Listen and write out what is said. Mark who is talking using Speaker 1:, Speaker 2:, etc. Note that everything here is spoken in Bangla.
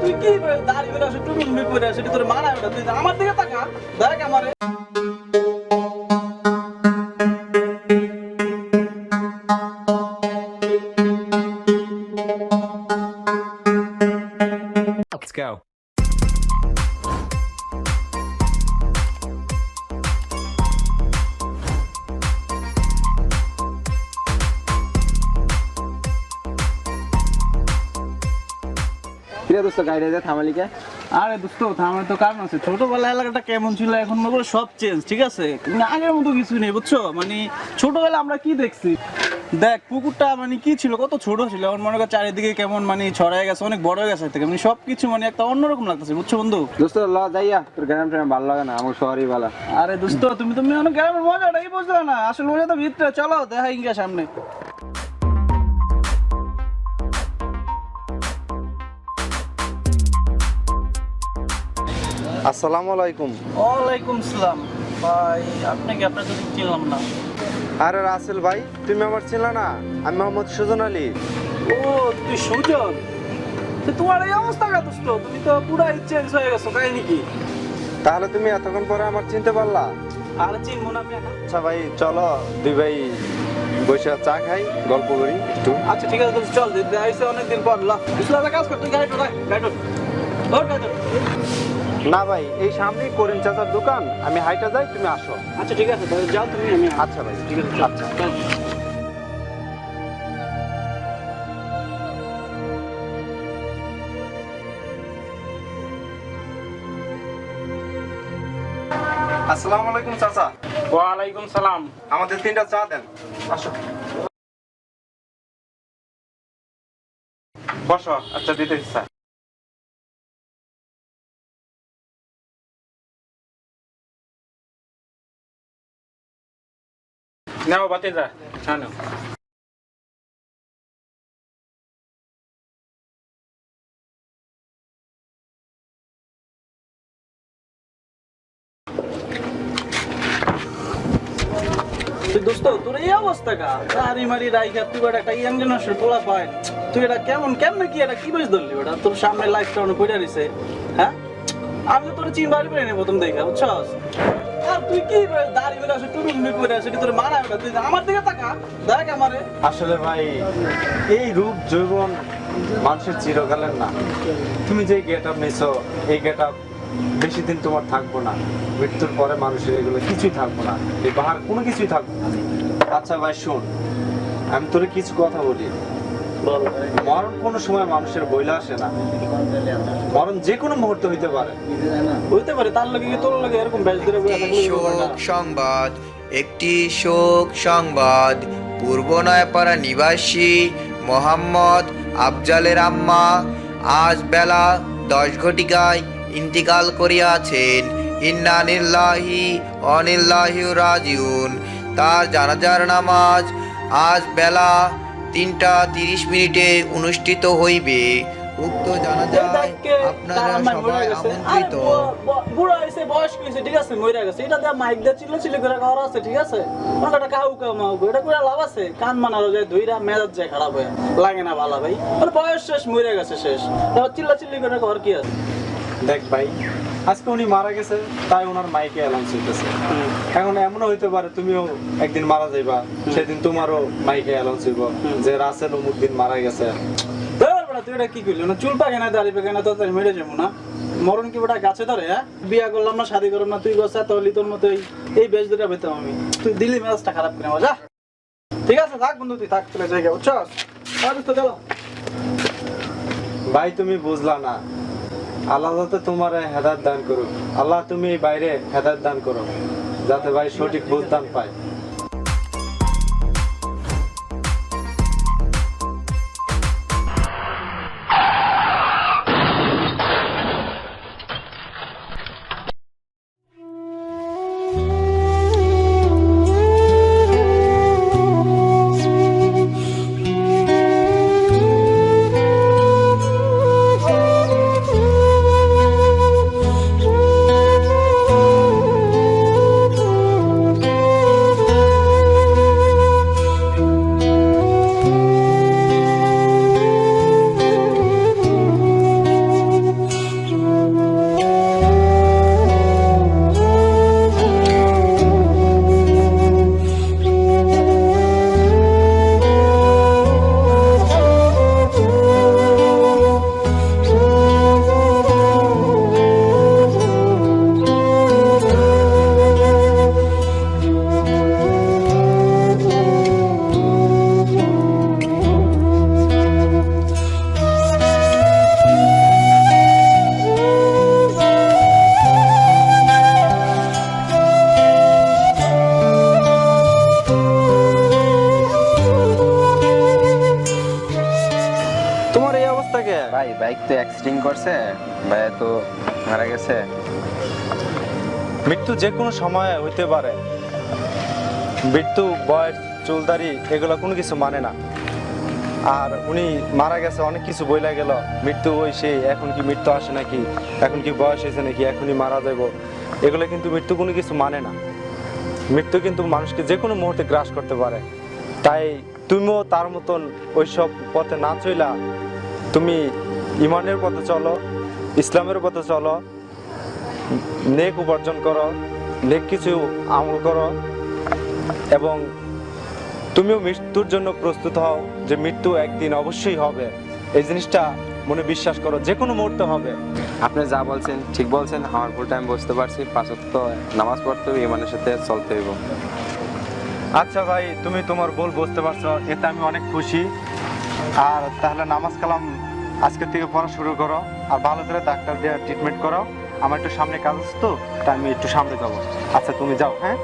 Speaker 1: তুই কি দাঁড়িয়ে আসে? টুপি করে আসে তোর মারা তুই আমার দিকে তাকা দেখ আমারে
Speaker 2: কিরে দোস্ত গাড়িতে থামালি কে?
Speaker 1: আরে দোস্ত আমার তো কারণ আছে। ছোটবেলা এলাকাটা কেমন ছিল এখন মনে করো সব চেঞ্জ ঠিক আছে? কিন্তু আগের মতো কিছু নেই বুঝছ? মানে ছোটবেলা আমরা কি দেখছি? দেখ পুকুরটা মানে কি ছিল কত ছোট ছিল এখন মনে করো চারিদিকে কেমন মানে ছড়ায় গেছে অনেক বড় হয়ে গেছে থেকে। মানে সব কিছু মানে একটা অন্যরকম লাগতেছে বুঝছ বন্ধু?
Speaker 2: দোস্ত ল যাইয়া তোর গ্রাম ট্রাম ভালো লাগে না আমার শহরই ভালো।
Speaker 1: আরে দোস্ত তুমি তুমি অনেক গ্রামের মজাটাই বুঝলে না আসল মজা তো ভিতরে চলো দেখা ইঙ্গা সামনে।
Speaker 3: আসসালামু আলাইকুম।
Speaker 1: ওয়ালাইকুম সালাম ভাই আপনাকে আপনার যদি চিনলাম না?
Speaker 3: আরে রাসেল ভাই তুমি আমার চিনলা না? আমি মোহাম্মদ সুজন আলী।
Speaker 1: ও তুই সুজন? তো তোমার এই অবস্থা কা দোস্ত তুমি তো পুরাই চেঞ্জ হয়ে গেছো কাহিনী কি?
Speaker 3: তাহলে তুমি এতক্ষণ পরে আমার চিনতে পারলা?
Speaker 1: আর চিনবো না।
Speaker 3: আচ্ছা ভাই চলো দুই ভাই বসে চা খাই গল্প করি একটু।
Speaker 1: আচ্ছা ঠিক আছে চল দিদি আইসে অনেকদিন পর লা। কাজ কর তুই গাড়ি গাড়ি টোড়।
Speaker 3: না ভাই এই সামনেই করিম চাচার দোকান। আমি হাইটা যাই তুমি আসো।
Speaker 1: আচ্ছা ঠিক আছে তাহলে যাও তুমি আমি
Speaker 3: আচ্ছা ভাই
Speaker 1: ঠিক আছে
Speaker 3: আচ্ছা। আসসালামু আলাইকুম চাচা।
Speaker 1: ওয়ালাইকুম সালাম।
Speaker 3: আমাদের তিনটা চা দেন। আসো। বসো আচ্ছা দিতে ইচ্ছা
Speaker 1: নাও বাতে যা হ্যাঁ নাও। দোস্ত, তোর এই অবস্থা কা তারি মারি রাইখা, তুই বেটা একটা ইয়াং জেনারেশন পোলা পায়। তুই এটা কেমন কেমন কি এটা কি বেশ ধরলি বেটা তোর সামনে লাইফটা অনেক পড়ে রইছে হ্যাঁ? আমি তোর চিন বাড়ি পেরে নেই প্রথম দেখা, বুঝছস? তুই কি দাড়ি বেলা পরে আসে তোর মারা আমার দিকে তাকা, দেখ আমারে।
Speaker 3: আসলে ভাই, এই রূপ যৌবন মানুষের চিরকালের না। তুমি যে গেট আপ নিছো, এই গেট আপ বেশি দিন তোমার থাকব না। মৃত্যুর পরে মানুষের এগুলো কিছুই থাকব না। এই বাহার কোনো কিছুই থাকব না। আচ্ছা ভাই, শোন, আমি তোরে কিছু কথা বলি। মরণ কোনো সময় মানুষের বইলা আসে না। মরণ যে কোনো মুহূর্তে হইতে পারে।
Speaker 1: হইতে পারে তার লগে কি তোর লগে এরকম ব্যাচ ধরে বসে থাকলে
Speaker 4: শোক সংবাদ একটি শোক সংবাদ পূর্ব নয়াপাড়া নিবাসী মোহাম্মদ আফজালের আম্মা আজ বেলা দশ ঘটিকায় ইন্তিকাল করিয়াছেন। ইন্নানিল্লাহি অনিল্লাহি রাজিউন। তার জানাজার নামাজ আজ বেলা তিনটা তিরিশ মিনিটে অনুষ্ঠিত হইবে উক্ত জানাজায় আপনারা
Speaker 1: মরে
Speaker 4: সবাই আমন্ত্রিত
Speaker 1: বুড়ো- বয়স্ক হইছে, ঠিক আছে, মইরা গেছে। এটা দিয়ে মাইক দিয়ে চিল্লাচিল্লি করে খাওয়ার আছে, ঠিক আছে? ওনাকে একটা কাউ কাউ মাউ এটা করে লাভ আছে? কান মানারও যায়, ধইরা মেজাজ যায় খারাপ হয়ে। লাগে না ভালো ভাই। ওর বয়স শেষ, মইরা গেছে শেষ। এবার চিল্লাচিল্লি করে খাওয়ার কি আছে?
Speaker 3: দেখ ভাই আজকে উনি মারা গেছে তাই ওনার মাইকে অ্যালাউন্স হইতেছে। এখন এমনও হইতে পারে তুমিও একদিন মারা যাইবা সেদিন তোমারও মাইকে অ্যালাউন্স হইব। যে রাসেল অমুক দিন মারা গেছে।
Speaker 1: তুই এটা কি করলি? না চুল পাকে না, দাড়ি পাকে না, তাড়াতাড়ি মরে যাব না? মরণ কি বেটা গাছে ধরে হ্যাঁ? বিয়া করলাম না শাদি করলাম না তুই গছা তহলি তোর মতো এই বেশ ধরে পেতাম আমি। তুই দিলি মেজাজটা খারাপ করে যা। ঠিক আছে থাক বন্ধু তুই থাক চলে জায়গা বুঝছস? তো চলো।
Speaker 3: ভাই তুমি বুঝলা না। আল্লাহ যাতে তোমার হেদায়ত দান করুক। আল্লাহ তুমি বাইরে হেদার দান করো। যাতে ভাই সঠিক বুঝদান পায়।
Speaker 2: করছে ভাইয়া তো মারা গেছে?
Speaker 3: মৃত্যু যে কোনো সময় হইতে পারে। মৃত্যু, বয়স চুলদারি এগুলো কোনো কিছু মানে না। আর উনি মারা গেছে, অনেক কিছু বইলা গেল। মৃত্যু ওই সেই, এখন কি মৃত্যু আসে নাকি? এখন কি বয়স হয়েছে নাকি? এখনই মারা যাব এগুলো কিন্তু মৃত্যু কোনো কিছু মানে না। মৃত্যু কিন্তু মানুষকে যে কোনো মুহূর্তে গ্রাস করতে পারে। তাই তুমিও তার মতন ওইসব পথে না চইলা তুমি ইমানের পথে চলো ইসলামের পথে চলো নেক উপার্জন করো নেক কিছু আমল করো এবং তুমিও মৃত্যুর জন্য প্রস্তুত হও যে মৃত্যু একদিন অবশ্যই হবে। এই জিনিসটা মনে বিশ্বাস করো যে কোনো মুহূর্তে হবে।
Speaker 2: আপনি যা বলছেন ঠিক বলছেন আমার ভুলটা আমি বুঝতে পারছি। পাঁচক তো নামাজ পড়তে হবে ইমানের সাথে চলতে হইব।
Speaker 3: আচ্ছা ভাই তুমি তোমার বল বুঝতে পারছ এতে আমি অনেক খুশি। আর তাহলে নামাজ কালাম আজকে থেকে পড়া শুরু করো আর ভালো করে ডাক্তার দিয়ে ট্রিটমেন্ট করো। আমার একটু সামনে কাজ তো আমি একটু সামনে যাব। আচ্ছা তুমি যাও হ্যাঁ?